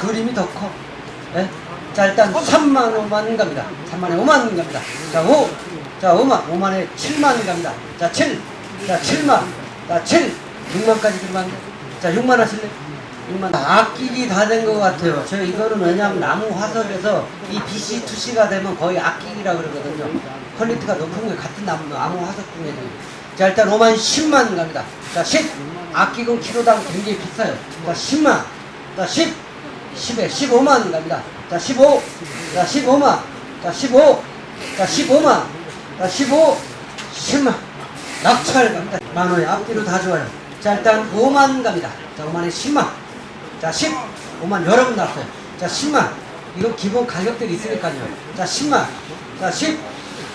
그림이 더 커. 예? 자, 일단 3만 5만 갑니다. 3만에 5만 갑니다. 자, 5. 자, 5만. 5만에 7만 갑니다. 자, 7. 자, 7만. 자, 7. 6만까지 들어갔네. 자, 6만 하실래? 6만. 악기기 다 된 것 같아요. 저 이거는 왜냐하면 나무 화석에서 이 BC, 2C가 되면 거의 악기기라 그러거든요. 퀄리티가 높은 게 같은 나무, 나무 화석 중에. 자, 일단 5만 10만 갑니다. 자, 10. 악기금 키로당 굉장히 비싸요. 자, 10만. 자, 10. 10에 15만 갑니다. 자, 15. 자, 15만. 자, 15. 자, 15만. 자, 15. 10만. 낙찰 갑니다. 만 원에 앞뒤로 다 좋아요. 자, 일단 5만 갑니다. 자, 5만에 10만. 자, 10. 5만 여러 번 나왔어요. 자, 10만. 이건 기본 가격들이 있으니까요. 자, 10만. 자, 10.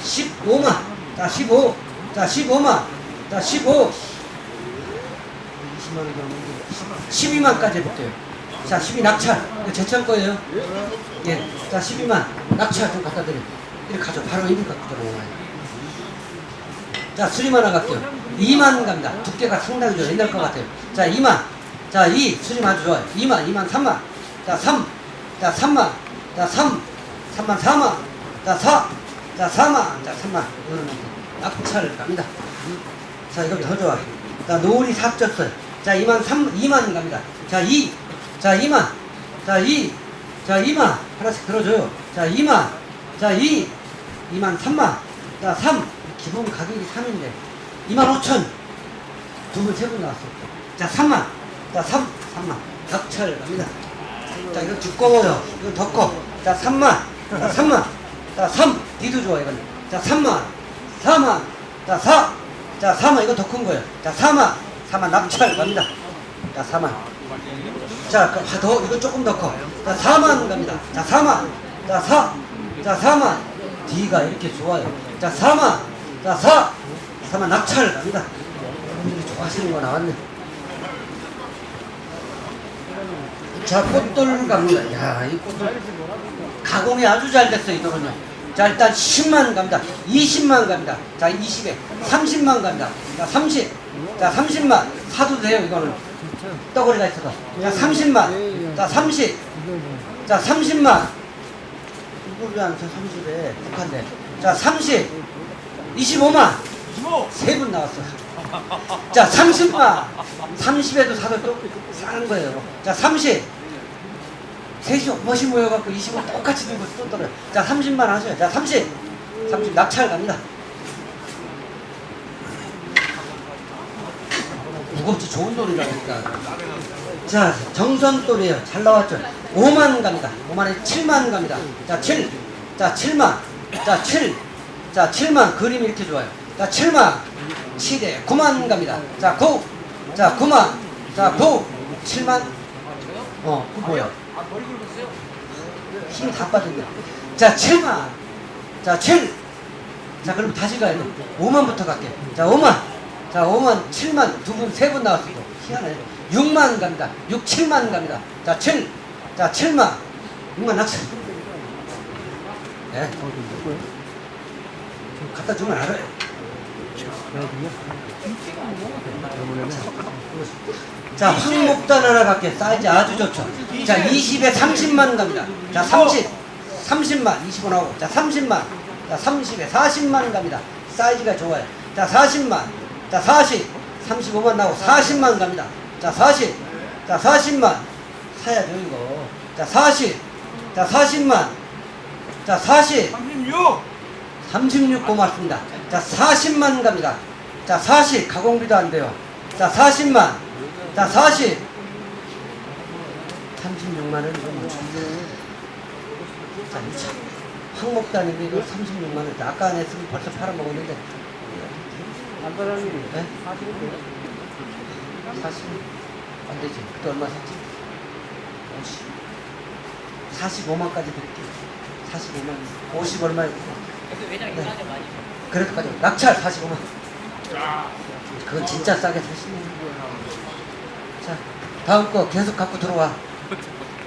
15만. 자, 15. 자, 15만. 자, 15. 20만 원 12만까지 해볼게요. 자, 12 낙찰. 제철 거예요. 예. 자, 12만. 낙찰 좀 갖다 드려. 이렇게 가져. 바로 이리 갖다 들어오나요. 자, 수림 하나 갈게요. 2만 갑니다. 두께가 상당히 좋아요. 옛날 것 같아요. 자, 2만. 자, 2. 수림 아주 좋아요. 2만, 2만, 3만. 자, 3. 자, 3만. 자, 3. 3만, 4만. 자, 4. 자, 4만. 자, 3만. 이거는 낙찰 갑니다. 자, 이거 더 좋아. 자, 노을이 삽졌어요. 자, 2만 3, 2만 갑니다. 자, 2. 자, 2만. 자, 2. 자, 2만. 하나씩 들어줘요. 자, 2만. 자, 2. 2만 3만. 자, 3. 기본 가격이 3인데. 2만 5천. 두 분, 세 분 나왔어. 자, 3만. 자, 3. 3만. 낙찰 갑니다. 자, 이거 두꺼워요. 이거 더 커. 자, 3만. 자, 3만. 자, 3. 뒤도 좋아, 이건. 자, 3만. 4만. 자, 4. 자, 4만. 이거 더 큰 거예요. 자, 4만. 4만 낙찰 갑니다. 자, 4만. 자, 그, 아, 더, 이거 조금 더 커. 자, 4만 갑니다. 자, 4만. 자, 4. 자, 4만. D가 이렇게 좋아요. 자, 4만. 자, 4. 4만 낙찰 갑니다. 여러분들이 좋아하시는 거 나왔네. 자, 꽃돌 갑니다. 야, 이 꽃돌. 가공이 아주 잘 됐어, 이 돌은요. 자, 일단 10만 갑니다. 20만 갑니다. 자, 20에 30만 갑니다. 자, 30. 자, 30만. 사도 돼요, 이거는. 떠거리가 있어서. 자, 30만. 자, 30. 자, 30만. 이걸 왜안 써, 30에. 북한데. 자, 30. 25만. 세 분 나왔어. 자, 30만. 30에도 사도 또 싸는 거예요. 자, 30. 셋이 멋이 모여갖고 20원 똑같이 들고 또 떨어요. 자, 30만 하셔요. 자, 30. 30 낙찰 갑니다. 무겁지 좋은 돌이라니까. 자, 정선 돌이에요. 잘 나왔죠? 5만 갑니다. 5만에 7만 갑니다. 자, 7. 자, 7만. 자, 7. 자, 7만. 그림이 이렇게 좋아요. 자, 7만. 7에 9만 갑니다. 자, 9. 자, 9만. 자, 9. 7만. 어, 그 뭐야? 힘이 다 빠졌네. 자, 7만. 자, 7. 자, 그럼 다시 가야 돼. 5만부터 갈게. 자, 5만. 자, 5만, 7만. 두 분, 세 분 나왔어. 희한하네. 6만 갑니다. 6, 7만 갑니다. 자, 7. 자, 7만. 6만 낙찰. 예. 갖다 주면 알아요. 자, 황목단 하나 갈게. 사이즈 아주 좋죠. 자, 20에 30만 갑니다. 자, 30. 30만. 25 나오고. 자, 30만. 자, 30에 40만 갑니다. 사이즈가 좋아요. 자, 40만. 자, 40. 35만 나오고 40만 갑니다. 자, 40. 자, 40만. 사야죠, 이거. 자, 40. 자, 40만. 자, 40. 36! 36 고맙습니다. 자, 40만 갑니다. 자, 40 가공비도 안 돼요. 자, 40만. 자, 40. 36만 원 이거 뭐. 자, 이거 참. 황목단인데 이거 36만 원. 아까 안 했으면 벌써 팔아먹었는데. 안사장님 네? 40인데요? 40. 안 되지. 그때 얼마 샀지? 50. 45만까지 드릴게요. 45만. 50 얼마였고. 왜냐면 네. 많이 그래도까지 낙찰 45만. 그건 진짜 싸게 사시네. 자, 다음 거 계속 갖고 들어와.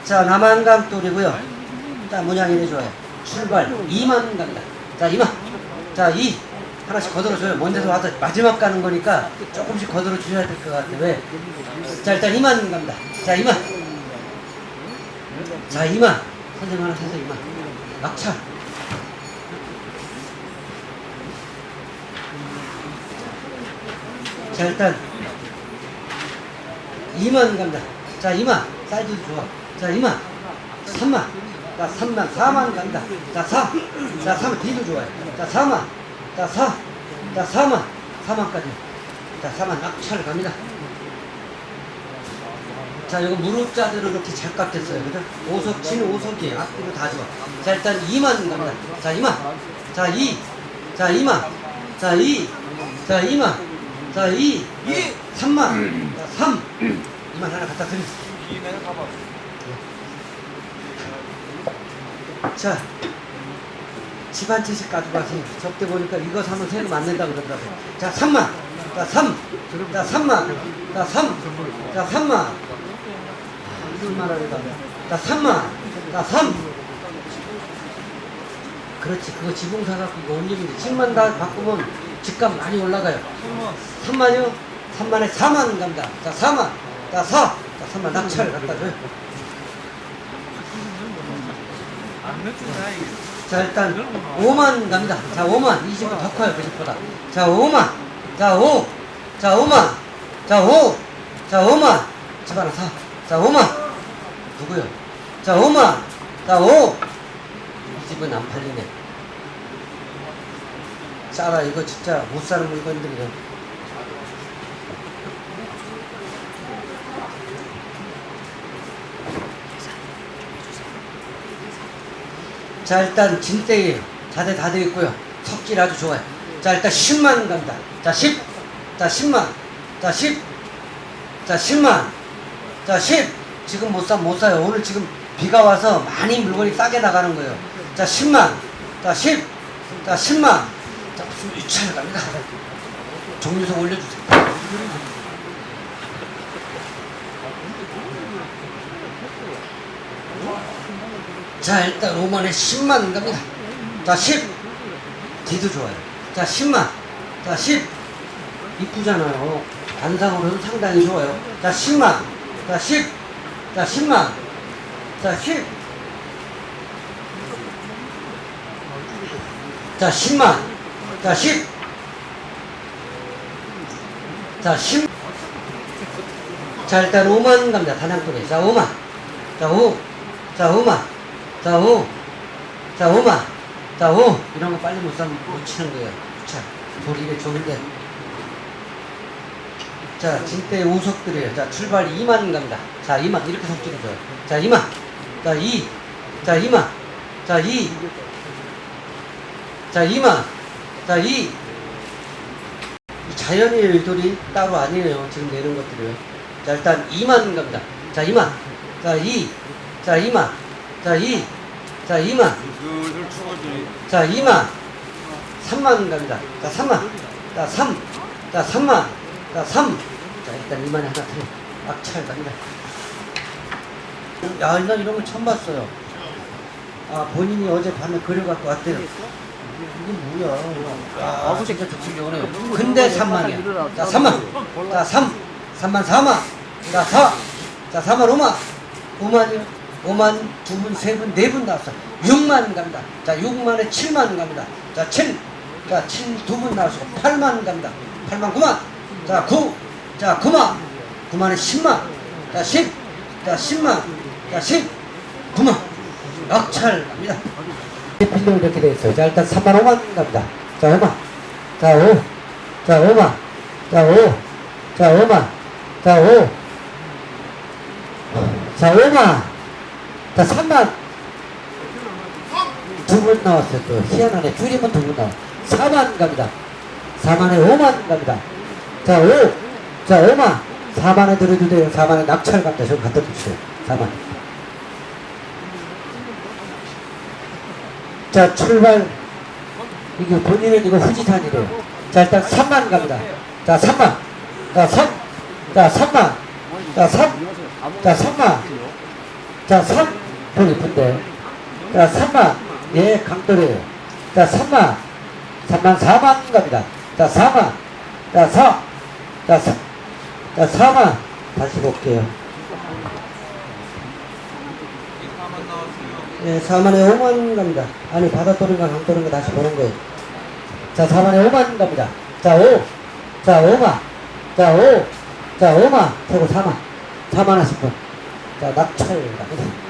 자, 남한강돌이고요. 자, 문양 이래 좋아요. 출발 2만 갑니다. 자, 2만. 자, 2. 하나씩 거들어줘요. 먼 데서 와서 마지막 가는 거니까 조금씩 거들어 주셔야 될 것 같아. 왜? 자, 일단 2만 갑니다. 자, 2만. 자, 2만. 선생님 하나 사서 2만. 낙차. 자, 일단 2만 간다. 자, 2만. 사이즈도 좋아. 자, 2만. 3만. 자, 3만. 4만 간다. 자, 4. 자, 3만. 뒤도 좋아요. 자, 4만. 자, 4. 자, 4만. 4만까지. 자, 4만 낙차를 갑니다. 자, 이거 무릎자들은 이렇게 잘 깎였어요. 그죠? 오석, 친 오석이에요. 앞뒤로 다 좋아. 자, 일단 2만 갑니다. 자, 2만. 자, 2. 자, 2만. 자, 2. 자, 2만. 자, 2. 2. 3만. 자, 3. 2만 하나 갖다 드리겠습니다. 자, 집한 채씩 가지고 가세요. 접대 보니까 이거 사면 세금 안 낸다 그러더라고요. 자, 3만. 자, 3. 자, 3만. 자, 3. 자, 3만. 3만 원이다. 자, 3만. 자, 3. 그렇지. 그거 지붕사 갖고 이거 올리면 돼. 10만 다 바꾸면 집값 많이 올라가요. 3만이요? 3만에 4만 갑니다. 자, 4만. 자, 4. 자, 3만 낙찰 갖다 줘요. 안 넣었잖아 이게. 자 일단 5만 갑니다. 자 5만 20은 더 커요 그 집보다. 자 5만. 자 5. 자 5만. 자 5. 자 5만. 집 하나 사. 자 5만. 누구요? 자 5만. 자 5. 이 집은 안 팔리네. 싸라 이거 진짜 못 사는 물건들이네. 자 일단 진땡이에요 자대 다 되어 있고요. 석질 아주 좋아요 자 일단 10만 갑니다. 자 10. 자 10만. 자 10. 자 10만. 자 10. 지금 못 사 못 사요. 오늘 지금 비가 와서 많이 물건이 싸게 나가는 거예요. 자 10만. 자 10. 자 10만. 자 무슨 유치할 갑니다 종류서 올려주세요 자 일단 5만에 10만 갑니다 자 10. 뒤도 좋아요 자 10만 자 10. 이쁘잖아요 단상으로는 상당히 좋아요 자 10만 자 10. 자 10만 자 10. 자 10만 자 10. 자 10. 자 일단 5만 갑니다 단양돌에 자 5만 자 5. 자 5만 자 5. 자 5만 자 5. 이런 거 빨리 못 사면 못 치는 거예요. 자 돌이 이게 좋은데. 자 진때 우석들이에요. 자 출발 2만 갑니다. 자 2만 이렇게 줘요. 자 2만 자 2. 자 2만 자 2. 자 2만 자 2. 이 자연이에요 이 돌이. 따로 아니에요 지금 내는 것들이요. 자 일단 2만 갑니다. 자 2만 자 2. 자 2만 자 2. 자 2만 슬슬 추워지니. 자 2만 3만 갑니다 자 3만 자 3. 자 3만 자 3. 자 일단 2만에 하나 틀어 악찰 갑니다 야, 나 이런 거 처음 봤어요. 아, 본인이 어제 밤에 그려갖고 왔대요. 이게 뭐야. 아, 진짜 좋은 거네. 근데 3만이야. 자, 3만. 자, 3. 3만 4만. 자, 4. 자, 4만 5만. 5만이요. 5만 두 분, 세 분, 네분 나왔어. 6만 갑니다. 자, 6만에 7만 갑니다. 자, 7. 자, 7두분 나왔어. 8만 갑니다. 8만 9만. 자, 9. 자, 9만. 9만에 10만. 자, 10. 자, 10만. 자, 10. 9만. 낙찰 갑니다. 필로 이렇게 돼 있어요. 자, 일단 3만 5만 갑니다. 자, 5만. 자, 5. 자, 5만. 자, 5. 자, 5만. 자, 5. 자, 5만. 자, 3만. 두 분 나왔어요. 또 희한하네. 줄이면 두 분 나와. 4만 갑니다. 4만에 5만 갑니다. 자, 5. 자, 5만. 4만에 들어도 돼요. 4만에 낙찰 갑니다. 좀 갖다 주세요. 4만. 자, 출발. 이게 본인은 이거 후지산이래요. 자, 일단 3만 갑니다. 자, 3만. 자, 3. 자, 3만. 자, 3. 자, 3만. 자, 3. 더 예쁜데. 자, 3만. 예, 강돌이에요. 자, 3만. 3만 4만 갑니다. 자, 4만. 자, 4. 자, 4. 자, 4만. 다시 볼게요. 예, 4만에 5만 갑니다. 아니, 바다 또는가 강 또는가 다시 보는 거예요. 자, 4만에 5만 갑니다. 자, 5. 자, 5만. 자, 5. 자, 5만. 최고 4만. 4만 하실 분. 자, 낙찰 갑니다.